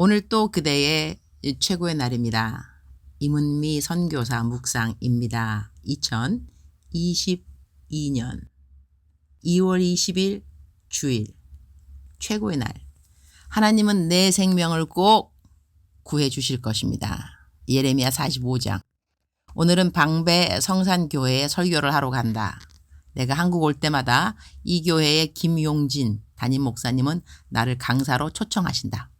오늘 또 그대의 최고의 날입니다. 임은미 선교사 묵상입니다. 2022년 2월 20일 주일 최고의 날. 하나님은 내 생명을 꼭 구해 주실 것입니다. 예레미야 45장. 오늘은 방배 성산교회에 설교를 하러 간다. 내가 한국 올 때마다 이 교회의 김용진 담임 목사님은 나를 강사로 초청하신다.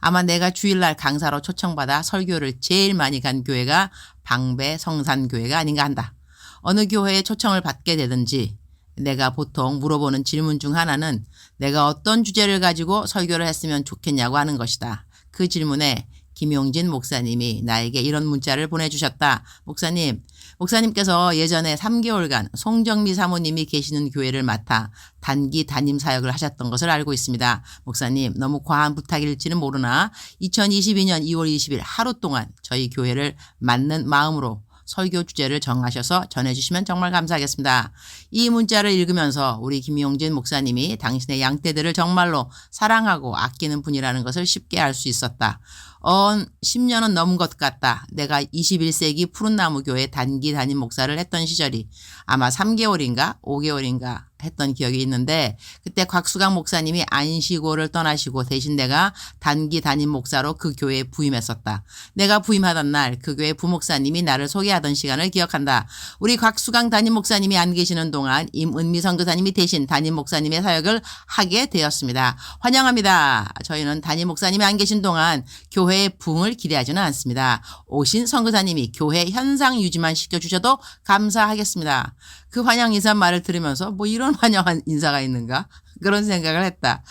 아마 내가 주일날 강사로 초청받아 설교를 제일 많이 간 교회가 방배 성산교회가 아닌가 한다. 어느 교회에 초청을 받게 되든지 내가 보통 물어보는 질문 중 하나는 내가 어떤 주제를 가지고 설교를 했으면 좋겠냐고 하는 것이다. 그 질문에 김용진 목사님이 나에게 이런 문자를 보내주셨다. 목사님, 목사님께서 예전에 3개월간 송정미 사모님이 계시는 교회를 맡아 단기 담임 사역을 하셨던 것을 알고 있습니다. 목사님, 너무 과한 부탁일지는 모르나 2022년 2월 20일 하루 동안 저희 교회를 맡는 마음으로 설교 주제를 정하셔서 전해주시면 정말 감사하겠습니다. 이 문자를 읽으면서 우리 김용진 목사님이 당신의 양떼들을 정말로 사랑하고 아끼는 분이라는 것을 쉽게 알 수 있었다. 언 10년은 넘은 것 같다. 내가 21세기 푸른나무 교회 단기 담임 목사를 했던 시절이 아마 3개월인가 5개월인가 했던 기억이 있는데 그때 곽수강 목사님이 안시고를 떠나시고 대신 내가 단기 담임 목사로 그 교회에 부임했었다. 내가 부임하던 날 그 교회 부목사님이 나를 소개하던 시간을 기억한다. 우리 곽수강 담임 목사님이 안 계시는 동안 임은미 선교사님이 대신 담임 목사님의 사역을 하게 되었습니다. 환영합니다. 저희는 담임 목사님이 안 계신 동안 교회의 부흥을 기대하지는 않습니다. 오신 선교사님이 교회 현상 유지만 시켜주셔도 감사하겠습니다. 그 환영 인사 말을 들으면서 뭐 이런 환영한 인사가 있는가? 그런 생각을 했다.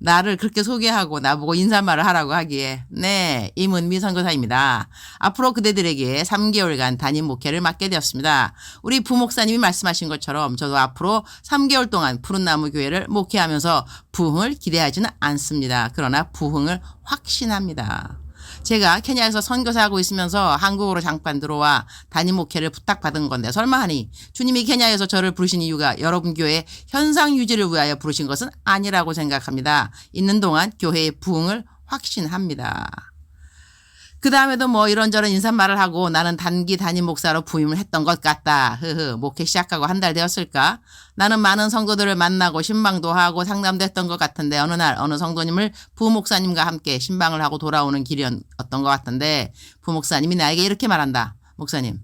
나를 그렇게 소개하고 나보고 인사말을 하라고 하기에 네 임은미 선교사입니다. 앞으로 그대들에게 3개월간 담임 목회를 맡게 되었습니다. 우리 부목사님이 말씀하신 것처럼 저도 앞으로 3개월 동안 푸른나무 교회를 목회하면서 부흥을 기대하지는 않습니다. 그러나 부흥을 확신합니다. 제가 케냐에서 선교사 하고 있으면서 한국으로 잠깐 들어와 담임 목회를 부탁받은 건데 설마 하니 주님이 케냐에서 저를 부르신 이유가 여러분 교회 현상 유지를 위하여 부르신 것은 아니라고 생각합니다. 있는 동안 교회의 부흥을 확신합니다. 그 다음에도 뭐 이런저런 인사말을 하고 나는 단기 담임 목사로 부임을 했던 것 같다. 흐흐. 목회 시작하고 한 달 되었을까? 나는 많은 성도들을 만나고 신방도 하고 상담도 했던 것 같은데 어느 날 어느 성도님을 부목사님과 함께 신방을 하고 돌아오는 길이었던 것 같은데 부목사님이 나에게 이렇게 말한다. 목사님.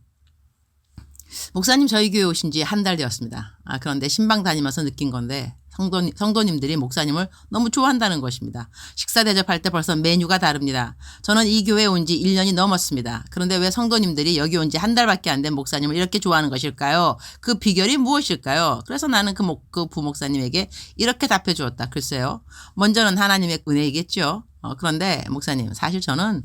목사님 저희 교회 오신 지 한 달 되었습니다. 아, 그런데 신방 다니면서 느낀 건데 성도님, 성도님들이 목사님을 너무 좋아한다는 것입니다. 식사 대접할 때 벌써 메뉴가 다릅니다. 저는 이 교회에 온 지 1년이 넘었습니다. 그런데 왜 성도님들이 여기 온 지 한 달밖에 안 된 목사님을 이렇게 좋아하는 것일까요? 그 비결이 무엇일까요? 그래서 나는 그, 목, 그 부목사님에게 이렇게 답해 주었다. 글쎄요. 먼저는 하나님의 은혜이겠죠. 어, 그런데 목사님, 사실 저는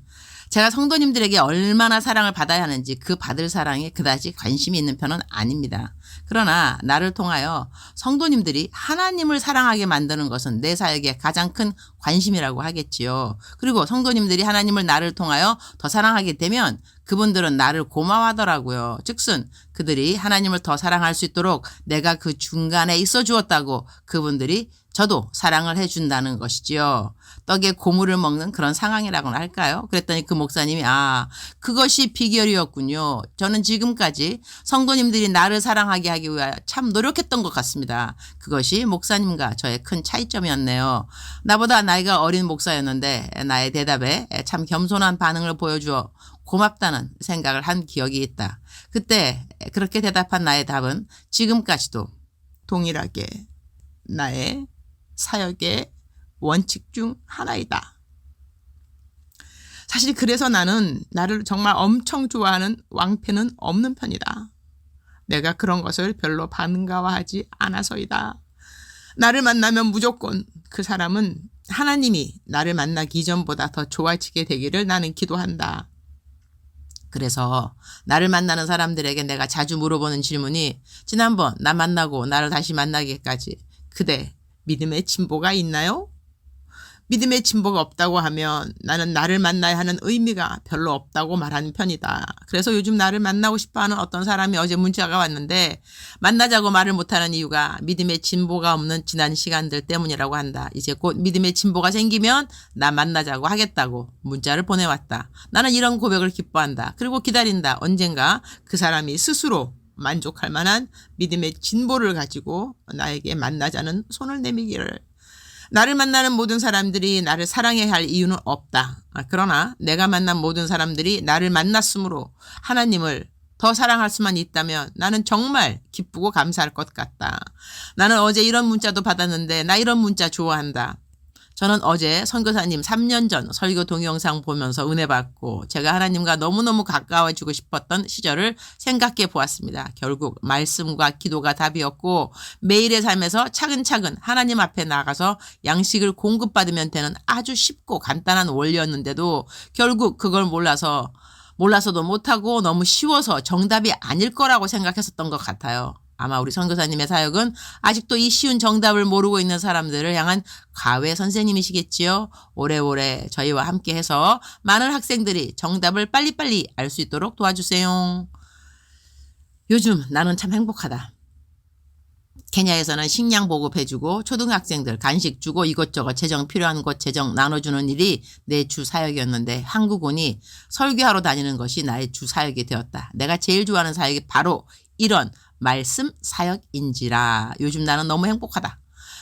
제가 성도님들에게 얼마나 사랑을 받아야 하는지 그 받을 사랑에 그다지 관심이 있는 편은 아닙니다. 그러나 나를 통하여 성도님들이 하나님을 사랑하게 만드는 것은 내 사역의 가장 큰 관심이라고 하겠지요. 그리고 성도님들이 하나님을 나를 통하여 더 사랑하게 되면 그분들은 나를 고마워하더라고요. 즉슨 그들이 하나님을 더 사랑할 수 있도록 내가 그 중간에 있어 주었다고 그분들이 저도 사랑을 해준다는 것이지요. 떡에 고물을 먹는 그런 상황이라고나 할까요? 그랬더니 그 목사님이 아 그것이 비결이었군요. 저는 지금까지 성도님들이 나를 사랑하게 하기 위하여 참 노력했던 것 같습니다. 그것이 목사님과 저의 큰 차이점이었네요. 나보다 나이가 어린 목사였는데 나의 대답에 참 겸손한 반응을 보여주어 고맙다는 생각을 한 기억이 있다. 그때 그렇게 대답한 나의 답은 지금까지도 동일하게 나의 사역의 원칙 중 하나이다. 사실 그래서 나는 나를 정말 엄청 좋아하는 왕패는 없는 편이다. 내가 그런 것을 별로 반가워하지 않아서이다. 나를 만나면 무조건 그 사람은 하나님이 나를 만나기 이전보다 더 좋아지게 되기를 나는 기도한다. 그래서 나를 만나는 사람들에게 내가 자주 물어보는 질문이 지난번 나 만나고 나를 다시 만나기까지 그대 믿음의 진보가 있나요? 믿음의 진보가 없다고 하면 나는 나를 만나야 하는 의미가 별로 없다고 말하는 편이다. 그래서 요즘 나를 만나고 싶어 하는 어떤 사람이 어제 문자가 왔는데 만나자고 말을 못하는 이유가 믿음의 진보가 없는 지난 시간들 때문이라고 한다. 이제 곧 믿음의 진보가 생기면 나 만나자고 하겠다고 문자를 보내왔다. 나는 이런 고백을 기뻐한다. 그리고 기다린다. 언젠가 그 사람이 스스로 만족할 만한 믿음의 진보를 가지고 나에게 만나자는 손을 내미기를 나를 만나는 모든 사람들이 나를 사랑해야 할 이유는 없다. 아, 그러나 내가 만난 모든 사람들이 나를 만났으므로 하나님을 더 사랑할 수만 있다면 나는 정말 기쁘고 감사할 것 같다. 나는 어제 이런 문자도 받았는데 나 이런 문자 좋아한다. 저는 어제 선교사님 3년 전 설교 동영상 보면서 은혜 받고 제가 하나님과 너무너무 가까워지고 싶었던 시절을 생각해 보았습니다. 결국 말씀과 기도가 답이었고 매일의 삶에서 차근차근 하나님 앞에 나가서 양식을 공급받으면 되는 아주 쉽고 간단한 원리였는데도 결국 그걸 몰라서 몰라서도 못하고 너무 쉬워서 정답이 아닐 거라고 생각했었던 것 같아요. 아마 우리 선교사님의 사역은 아직도 이 쉬운 정답을 모르고 있는 사람들을 향한 과외 선생님이시겠지요. 오래오래 저희와 함께 해서 많은 학생들이 정답을 빨리빨리 알 수 있도록 도와주세요. 요즘 나는 참 행복하다. 케냐에서는 식량 보급해주고 초등학생들 간식 주고 이것저것 재정 필요한 곳 재정 나눠주는 일이 내 주 사역이었는데 한국 오니 설교하러 다니는 것이 나의 주 사역이 되었다. 내가 제일 좋아하는 사역이 바로 이런 말씀 사역인지라 요즘 나는 너무 행복하다.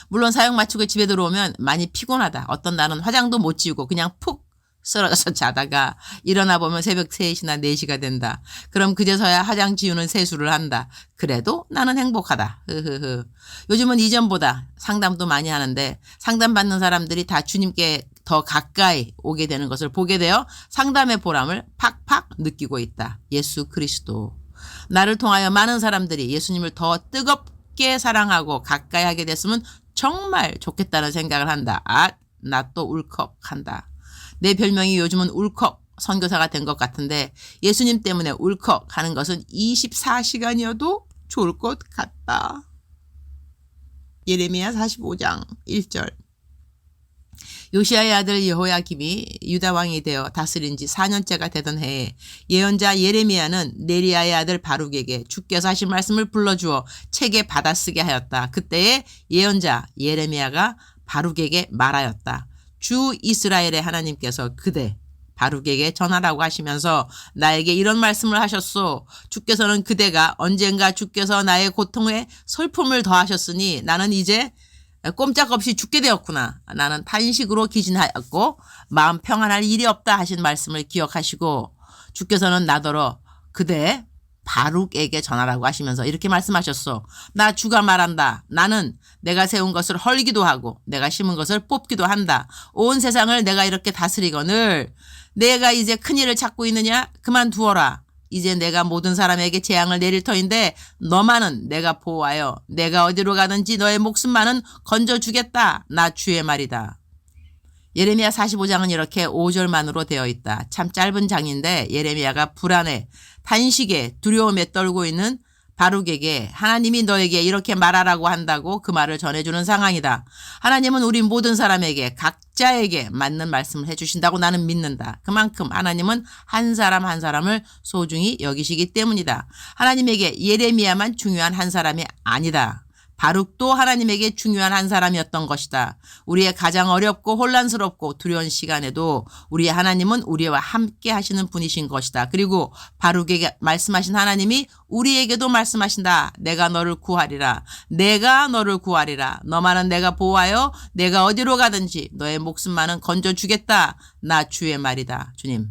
물론 사역 마치고 집에 들어오면 많이 피곤하다. 어떤 날은 화장도 못 지우고 그냥 푹 쓰러져서 자다가 일어나 보면 새벽 3시나 4시가 된다. 그럼 그제서야 화장 지우는 세수를 한다. 그래도 나는 행복하다. 흐흐흐. 요즘은 이전보다 상담도 많이 하는데 상담 받는 사람들이 다 주님께 더 가까이 오게 되는 것을 보게 되어 상담의 보람을 팍팍 느끼고 있다. 예수 그리스도. 나를 통하여 많은 사람들이 예수님을 더 뜨겁게 사랑하고 가까이 하게 됐으면 정말 좋겠다는 생각을 한다. 아, 나 또 울컥한다. 내 별명이 요즘은 울컥 선교사가 된 것 같은데 예수님 때문에 울컥 하는 것은 24시간이어도 좋을 것 같다. 예레미야 45장 1절 요시아의 아들 여호야김이 유다 왕이 되어 다스린 지 4년째가 되던 해에 예언자 예레미야는 네리아의 아들 바룩에게 주께서 하신 말씀을 불러주어 책에 받아쓰게 하였다. 그때에 예언자 예레미야가 바룩에게 말하였다. 주 이스라엘의 하나님께서 그대 바룩에게 전하라고 하시면서 나에게 이런 말씀을 하셨소. 주께서는 그대가 언젠가 주께서 나의 고통에 슬픔을 더하셨으니 나는 이제 꼼짝없이 죽게 되었구나. 나는 탄식으로 기진하였고 마음 평안할 일이 없다 하신 말씀을 기억하시고 주께서는 나더러 그대 바룩에게 전하라고 하시면서 이렇게 말씀하셨어. 나 주가 말한다. 나는 내가 세운 것을 헐기도 하고 내가 심은 것을 뽑기도 한다. 온 세상을 내가 이렇게 다스리거늘 내가 이제 큰일을 찾고 있느냐? 그만두어라. 이제 내가 모든 사람에게 재앙을 내릴 터인데 너만은 내가 보호하여 내가 어디로 가든지 너의 목숨만은 건져주겠다. 나 주의 말이다. 예레미야 45장은 이렇게 5절만으로 되어 있다. 참 짧은 장인데 예레미야가 불안해 단식에 두려움에 떨고 있는 바룩에게 하나님이 너에게 이렇게 말하라고 한다고 그 말을 전해주는 상황이다. 하나님은 우리 모든 사람에게 각자에게 맞는 말씀을 해주신다고 나는 믿는다. 그만큼 하나님은 한 사람 한 사람을 소중히 여기시기 때문이다. 하나님에게 예레미야만 중요한 한 사람이 아니다. 바룩도 하나님에게 중요한 한 사람이었던 것이다. 우리의 가장 어렵고 혼란스럽고 두려운 시간에도 우리의 하나님은 우리와 함께 하시는 분이신 것이다. 그리고 바룩에게 말씀하신 하나님이 우리에게도 말씀하신다. 내가 너를 구하리라. 내가 너를 구하리라. 너만은 내가 보호하여 내가 어디로 가든지 너의 목숨만은 건져주겠다. 나 주의 말이다. 주님.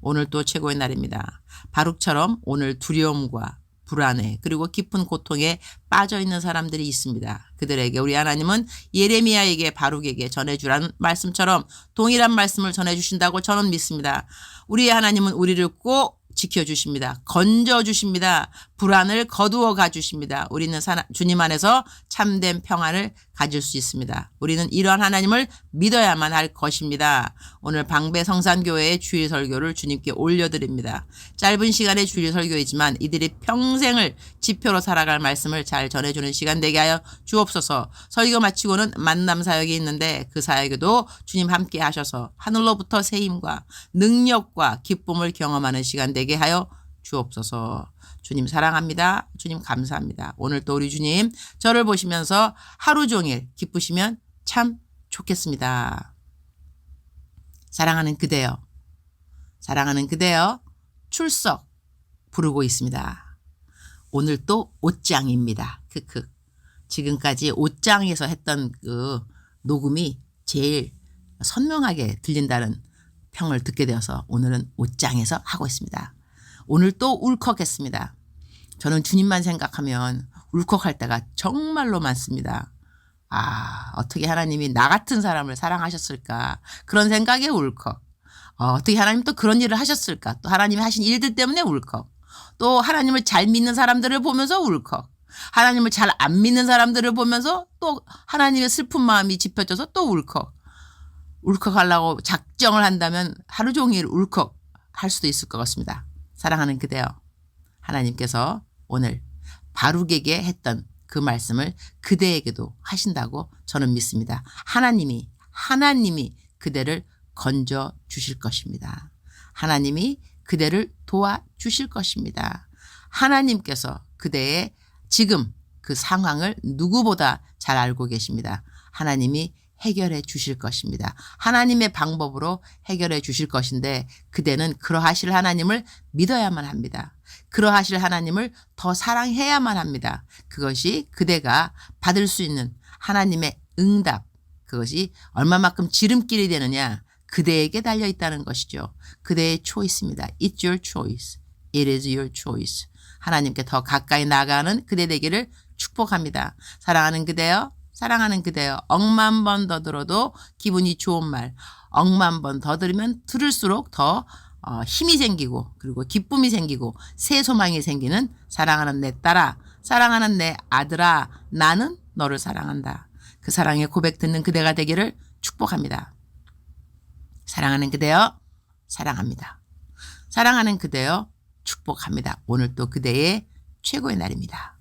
오늘 또 최고의 날입니다. 바룩처럼 오늘 두려움과 불안해 그리고 깊은 고통에 빠져 있는 사람들이 있습니다. 그들에게 우리 하나님은 예레미야에게 바룩에게 전해주라는 말씀처럼 동일한 말씀을 전해주신다고 저는 믿습니다. 우리의 하나님은 우리를 꼭 지켜주십니다. 건져주십니다. 불안을 거두어 가주십니다. 우리는 주님 안에서 참된 평안을 가질 수 있습니다. 우리는 이러한 하나님을 믿어야만 할 것입니다. 오늘 방배 성산교회의 주일 설교를 주님께 올려드립니다. 짧은 시간의 주일 설교이지만 이들이 평생을 지표로 살아갈 말씀을 잘 전해주는 시간 되게 하여 주옵소서. 설교 마치고는 만남 사역이 있는데 그 사역에도 주님 함께 하셔서 하늘로부터 새 힘과 능력과 기쁨을 경험하는 시간 되게 하여 주옵소서. 주님 사랑합니다. 주님 감사합니다. 오늘 또 우리 주님 저를 보시면서 하루 종일 기쁘시면 참 좋겠습니다. 사랑하는 그대여, 사랑하는 그대여 출석 부르고 있습니다. 오늘 또 옷장입니다. 크크. 지금까지 옷장에서 했던 그 녹음이 제일 선명하게 들린다는 평을 듣게 되어서 오늘은 옷장에서 하고 있습니다. 오늘 또 울컥했습니다. 저는 주님만 생각하면 울컥할 때가 정말로 많습니다. 아, 어떻게 하나님이 나 같은 사람을 사랑하셨을까. 그런 생각에 울컥. 어, 어떻게 하나님 또 그런 일을 하셨을까. 또 하나님이 하신 일들 때문에 울컥. 또 하나님을 잘 믿는 사람들을 보면서 울컥. 하나님을 잘 안 믿는 사람들을 보면서 또 하나님의 슬픈 마음이 짚혀져서 또 울컥. 울컥하려고 작정을 한다면 하루 종일 울컥 할 수도 있을 것 같습니다. 사랑하는 그대여. 하나님께서 오늘 바룩에게 했던 그 말씀을 그대에게도 하신다고 저는 믿습니다. 하나님이, 하나님이 그대를 건져 주실 것입니다. 하나님이 그대를 도와 주실 것입니다. 하나님께서 그대의 지금 그 상황을 누구보다 잘 알고 계십니다. 하나님이 해결해 주실 것입니다. 하나님의 방법으로 해결해 주실 것인데 그대는 그러하실 하나님을 믿어야만 합니다. 그러하실 하나님을 더 사랑해야만 합니다. 그것이 그대가 받을 수 있는 하나님의 응답, 그것이 얼마만큼 지름길이 되느냐, 그대에게 달려 있다는 것이죠. 그대의 초이스입니다. It's your choice. It is your choice. 하나님께 더 가까이 나가는 그대 되기를 축복합니다. 사랑하는 그대여, 사랑하는 그대여, 억만 번 더 들어도 기분이 좋은 말, 억만 번 더 들으면 들을수록 더 어, 힘이 생기고 그리고 기쁨이 생기고 새 소망이 생기는 사랑하는 내 딸아, 사랑하는 내 아들아, 나는 너를 사랑한다. 그 사랑의 고백 듣는 그대가 되기를 축복합니다. 사랑하는 그대여, 사랑합니다. 사랑하는 그대여, 축복합니다. 오늘 또 그대의 최고의 날입니다.